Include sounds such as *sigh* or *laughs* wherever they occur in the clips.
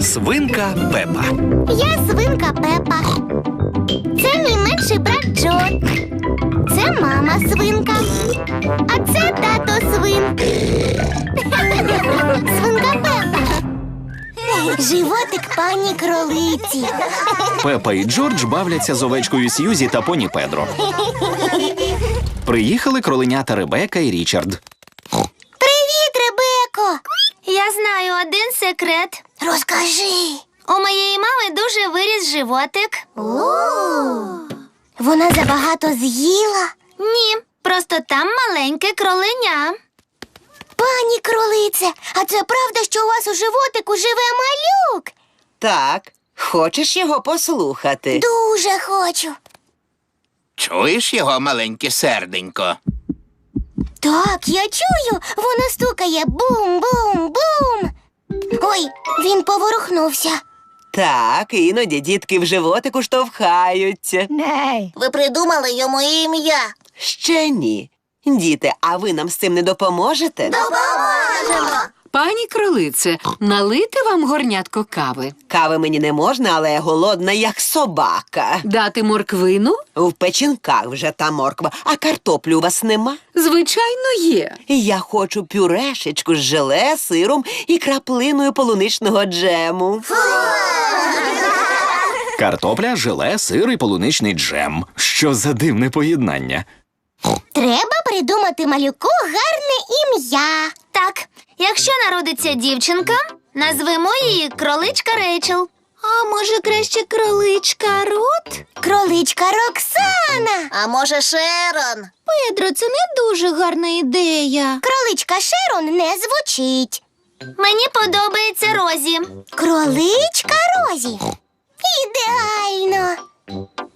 Свинка Пепа. Я свинка Пепа. Це мій менший брат Джо. Це мама свинка. А це тато свин. *laughs* Свинка Пепа. Животик пані кролиці. Пепа і Джордж бавляться з овечкою Сьюзі та поні Педро. *laughs* Приїхали кроленята Ребека і Річард. Я знаю один секрет. Розкажи. У моєї мами дуже виріс животик. Вона забагато з'їла. Ні, просто там маленьке кроленя. Пані кролице, а це правда, що у вас у животику живе малюк? Так, хочеш його послухати? Дуже хочу. Чуєш його маленьке серденько? Так, я чую, воно стукає бум-бум-бум. Ой, він поворухнувся. Так, іноді дітки в животику штовхаються. Ви придумали йому ім'я. Ще ні. Діти, а ви нам з цим не допоможете? Допоможемо. Пані кролице, налити вам горнятко кави, Кави мені не можна, але я голодна, як собака. дати морквину? В печінках вже та морква, а картоплю у вас нема. Звичайно, є. Я хочу пюрешечку з желе, сиром і краплиною полуничного джему. Картопля, желе, сир і полуничний джем. Що за дивне поєднання? Треба придумати малюку гарне ім'я. Так, якщо народиться дівчинка, назвемо її кроличка Рейчел. А може краще кроличка Рут? Кроличка Роксана. А може Шерон? Педро, це не дуже гарна ідея. Кроличка Шерон не звучить. Мені подобається Розі. Кроличка Розі. Ідеально.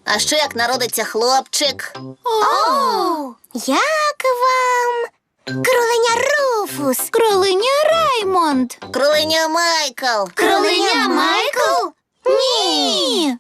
А що як народиться хлопчик? О, як вам? Кроленя Руфус. Кроленя Раймонд. Кроленя Майкл. Кроленя Майкл? Ні.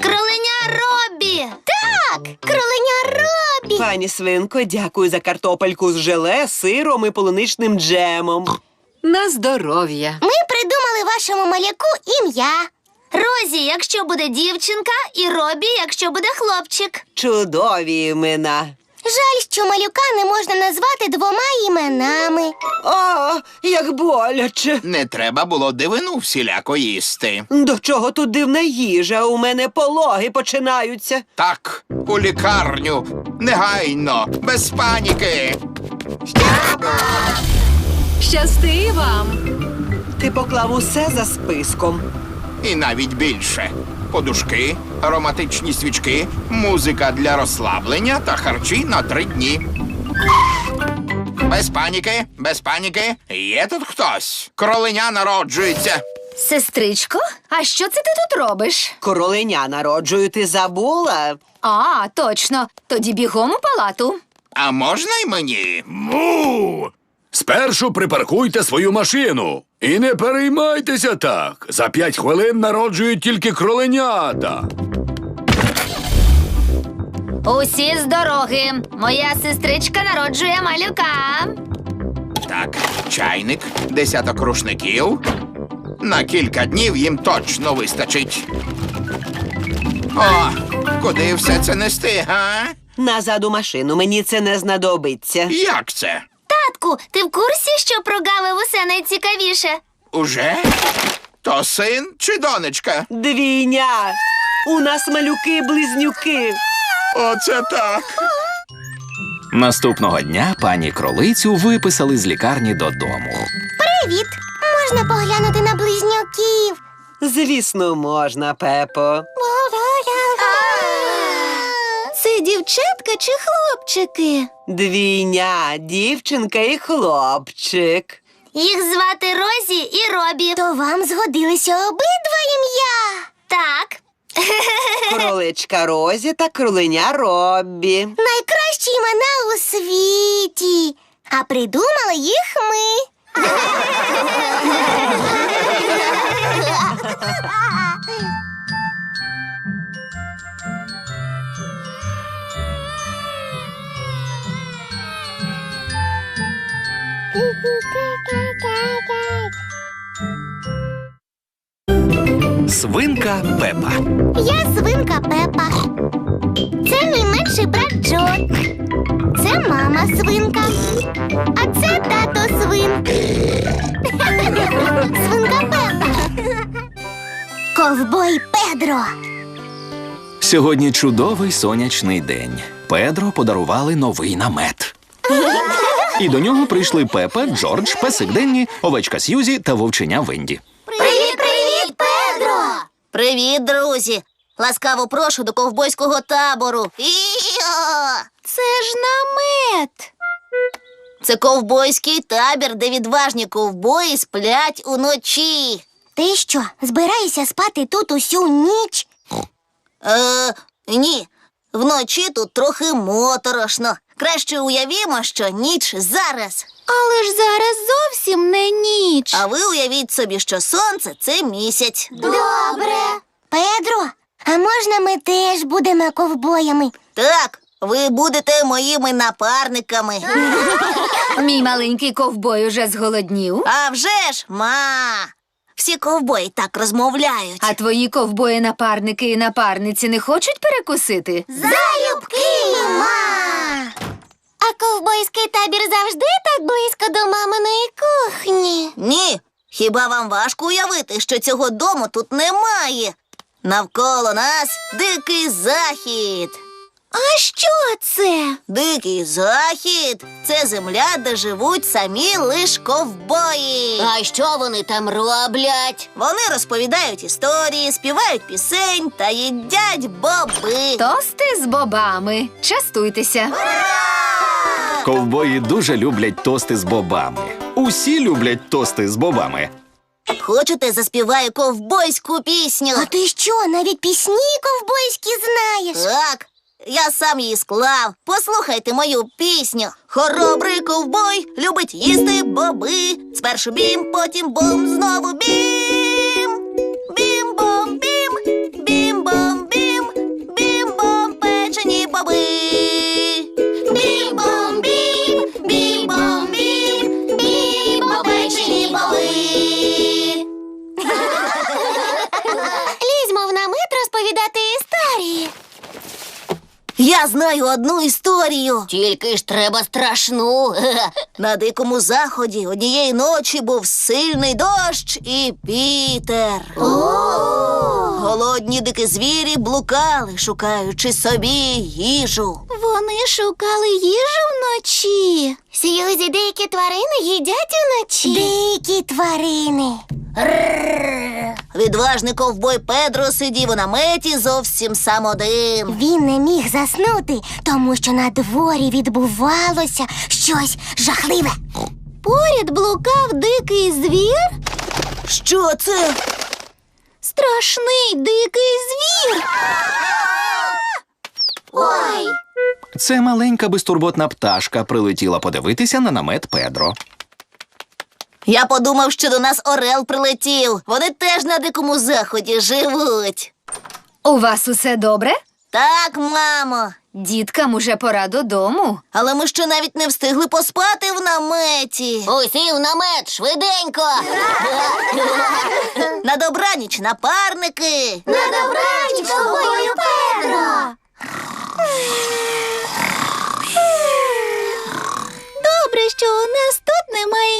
Кроленя Робі. Так, кроленя Робі. Пані свинко, дякую за картопельку з желе, сиром і полуничним джемом. На здоров'я. Ми придумали вашому маляку ім'я. Розі, якщо буде дівчинка, і Робі, якщо буде хлопчик. Чудові імена. Жаль, що малюка не можна назвати двома іменами. О, як боляче. Не треба було дивину всіляко їсти. До чого тут дивна їжа? У мене пологи починаються. Так, у лікарню, негайно, без паніки. Щасти вам! Ти поклав усе за списком. І навіть більше. Подушки, ароматичні свічки, музика для розслаблення та харчі на три дні. Без паніки, без паніки. Є тут хтось. Кроленя народжується. Сестричко, а що це ти тут робиш? Короленя народжую, ти забула? А, точно. Тоді бігом у палату. А можна й мені? Му! Спершу припаркуйте свою машину. І не переймайтеся так. За п'ять хвилин народжують тільки кроленята. Усі з дороги. Моя сестричка народжує малюка. Так, чайник, десяток рушників. На кілька днів їм точно вистачить. О, куди все це нести, га? Назад у машину, мені це не знадобиться. Як це? Татку, ти в курсі, що про Гави усе найцікавіше? Уже? То син чи донечка? Двійня! У нас малюки-близнюки. Оце так. Наступного дня пані кролицю виписали з лікарні додому. Привіт! Можна поглянути на близнюків. Звісно, можна, Пепо. Це дівчатка чи хлопчики? Двійня, дівчинка і хлопчик. Їх звати Розі і Робі. То вам згодилися обидва ім'я. Так. *laughs* Кроличка Розі та кроленя Роббі. Найкращі імена у світі. А придумали їх ми. *laughs* Свинка Пепа. Я свинка Пепа. Це мій менший брат Джо. Це мама свинка. А це тато свин. *laughs* Свинка Пепа. Ковбой Педро. Сьогодні чудовий сонячний день. Педро подарували новий намет. І до нього прийшли Пепа, Джордж, песик Денні, овечка Сьюзі та вовченя Венді. Привіт, друзі! Ласкаво прошу до ковбойського табору. Іо! Це ж намет. Це ковбойський табір, де відважні ковбої сплять уночі. Ти що, збираєшся спати тут усю ніч? Е, ні, вночі тут трохи моторошно. Краще уявімо, що ніч зараз. Але ж зараз зовсім не ніч. А ви уявіть собі, що сонце це місяць. Добре. Педро, а можна ми теж будемо ковбоями? Так, ви будете моїми напарниками. *laughs* Мій маленький ковбой уже зголоднів. А вже ж, ма. Всі ковбої так розмовляють. А твої ковбої-напарники і напарниці не хочуть перекусити? Залюбки, ма! А ковбойський табір завжди так близько до маминої кухні. Ні, хіба вам важко уявити, що цього дому тут немає? Навколо нас дикий захід. А що це? Дикий захід це земля, де живуть самі лиш ковбої. А що вони там роблять? Вони розповідають історії, співають пісень та їдять боби. Тости з бобами. Частуйтеся. Ковбої дуже люблять тости з бобами. Усі люблять тости з бобами. Хочете, заспіваю ковбойську пісню? А ти що, навіть пісні ковбойські знаєш? Так, я сам її склав. Послухайте мою пісню. Хоробрий ковбой любить їсти боби. Спершу бім, потім бом, знову бім. Я знаю одну історію. Тільки ж треба страшну. *laughs* На дикому заході однієї ночі був сильний дощ і вітер. Голодні дикі звірі блукали, шукаючи собі їжу. Вони шукали їжу вночі. Сьюзі, дикі тварини їдять уночі. Дикі тварини. Відважний ковбой Педро сидів у наметі зовсім сам один. Він не міг заснути, тому що на дворі відбувалося щось жахливе. Поряд блукав дикий звір. Що це? Страшний дикий звір. Ой, Це маленька безтурботна пташка прилетіла подивитися на намет Педро. Я подумав, що до нас Орел прилетів. Вони теж на дикому заході живуть. У вас усе добре? Так, мамо. Діткам уже пора додому. Але ми ще навіть не встигли поспати в наметі. усі в намет, швиденько. *laughs* На добраніч, напарники. На добраніч, ковбою Педро. Добре, що у нас тут немає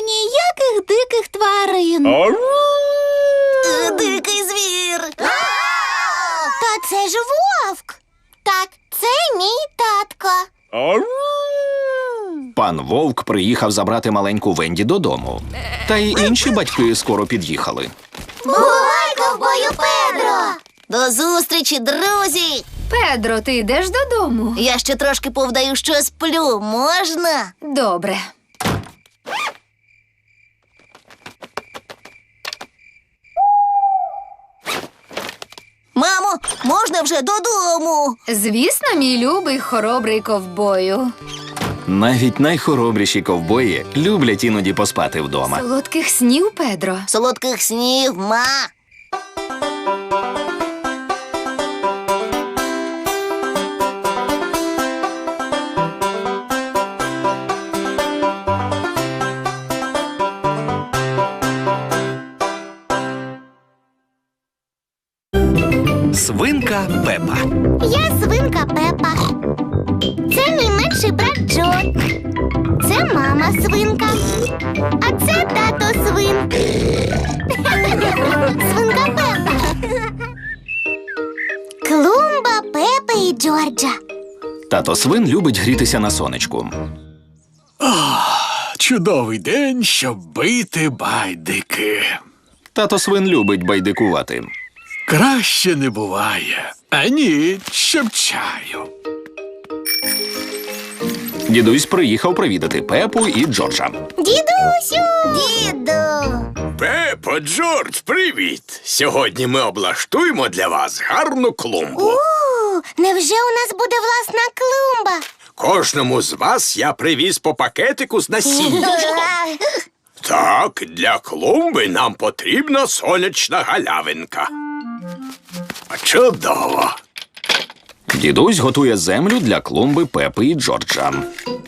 Е, Дикий звір. Та це ж вовк. Так, це мій татко. Пан Вовк приїхав забрати маленьку Венді додому. Та й інші батьки скоро під'їхали. Бувай, ковбою Педро. До зустрічі, друзі! Педро, ти йдеш додому? Я ще трошки повдаю, що сплю. Можна? Добре. Мамо, можна вже додому. Звісно, мій любий хоробрий ковбою. Навіть найхоробріші ковбої люблять іноді поспати вдома. Солодких снів, Педро. Солодких снів, ма. Свинка Пепа. Я свинка Пепа. Це мій менший брат Джо. Це мама свинка. А це тато свин. *laughs* Свинка Пепа. Клумба Пепи і Джорджа. Тато свин любить грітися на сонечку. Чудовий день, щоб бити байдики. Тато свин любить байдикувати. Краще не буває. А ні, щоб чаю. Дідусь приїхав привідати Пепу і Джорджа. Дідусю! Діду! Пепо, Джордж, привіт! Сьогодні ми облаштуємо для вас гарну клумбу. У, невже у нас буде власна клумба? Кожному з вас я привіз по пакетику з насінням. *laughs* Так, для клумби нам потрібна сонячна галявинка. Чудово! Дідусь готує землю для клумби Пепи і Джорджа.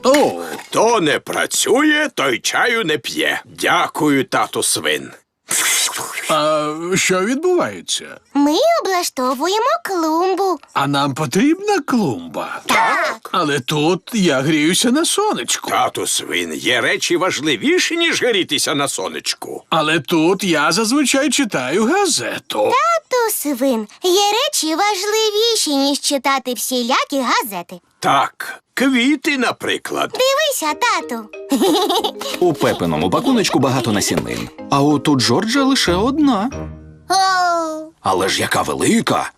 О, Хто не працює, той чаю не п'є. Дякую, тату свин. А що відбувається? Ми облаштовуємо клумбу. А нам потрібна клумба. Так. Але тут я гріюся на сонечку. Тату свин, є речі важливіші, ніж грітися на сонечку. Але тут я зазвичай читаю газету. Тату свин, є речі важливіші, ніж читати всілякі газети. Так, квіти, наприклад. Дивися, тату. У Пепиному пакуночку багато насінин. А от у Джорджа лише одна. Але ж яка велика!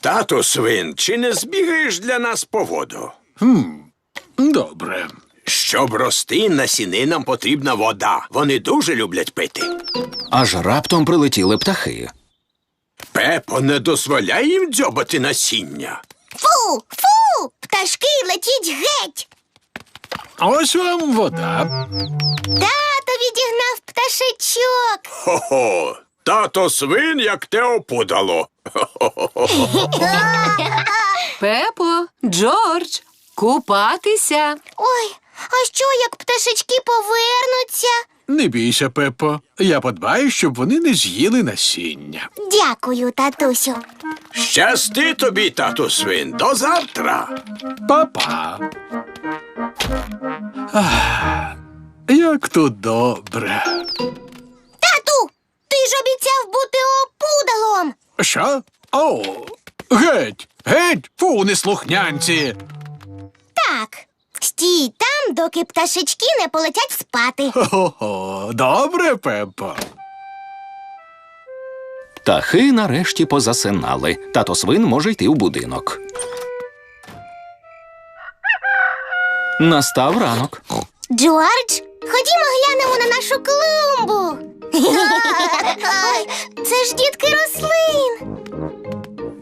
Тату свин, чи не збігаєш для нас по воду? Добре. Щоб рости насінинам потрібна вода. Вони дуже люблять пити. Аж раптом прилетіли птахи. Пепо не дозволяє їм дзьобати насіння. Фу, фу! Пташки летіть геть. Ось вам вода. Тато відігнав пташечок. Хо-хо. Тато свин, як те опудало. Пепо, Джордж, купатися. Ой, а що як пташечки повернуться? Не бійся, Пеппо. Я подбаю, щоб вони не з'їли насіння. Дякую, татусю. Щасти тобі, тату свин, до завтра. Па-па. Ах, як тут добре. Тату, ти ж обіцяв бути опудалом. Що? О, геть, геть, фу, неслухнянці. Так. Стій там, доки пташечки не полетять спати. Хо-хо, добре, Пеппо. Птахи нарешті позасинали. Тато свин може йти в будинок. Настав ранок. Джордж, ходімо глянемо на нашу клумбу. *laughs* Це ж дітки рослин.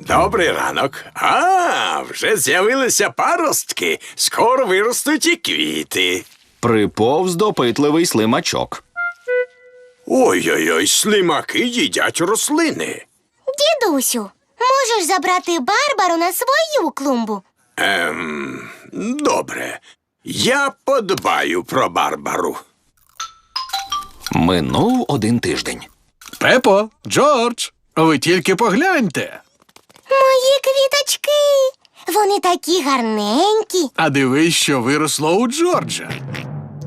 Добрий ранок. А, вже з'явилися паростки. Скоро виростуть і квіти. Приповз допитливий слимачок. Ой-ой-ой, слимаки їдять рослини. Дідусю, можеш забрати Барбару на свою клумбу? Ем, добре. Я подбаю про Барбару. Минув один тиждень. Пепо, Джордж, ви тільки погляньте. Мої квіточки. Вони такі гарненькі. А дивись, що виросло у Джорджа.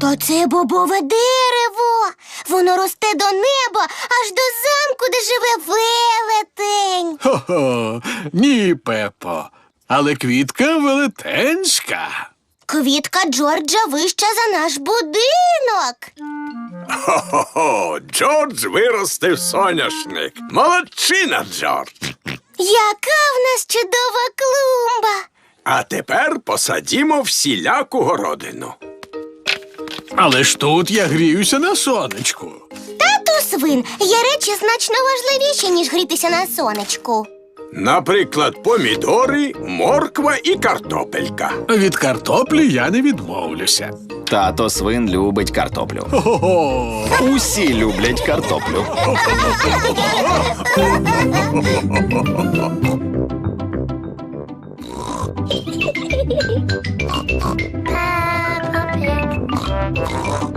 То це бобове дерево. Воно росте до неба, аж до замку, де живе велетень. Хо-хо, ні, Пепо. Але квітка велетенська. Квітка Джорджа вища за наш будинок. Хо-хо-хо, Джордж виростив соняшник. Молодчина, Джордж. Яка в нас чудова клумба. А тепер посадімо всіляку городину. Але ж тут я гріюся на сонечку. Тату свин, є речі значно важливіші, ніж грітися на сонечку. Наприклад, помідори, морква і картопелька. Від картоплі я не відмовлюся. Тато свин любить картоплю. Усі люблять картоплю. Peppa Pig.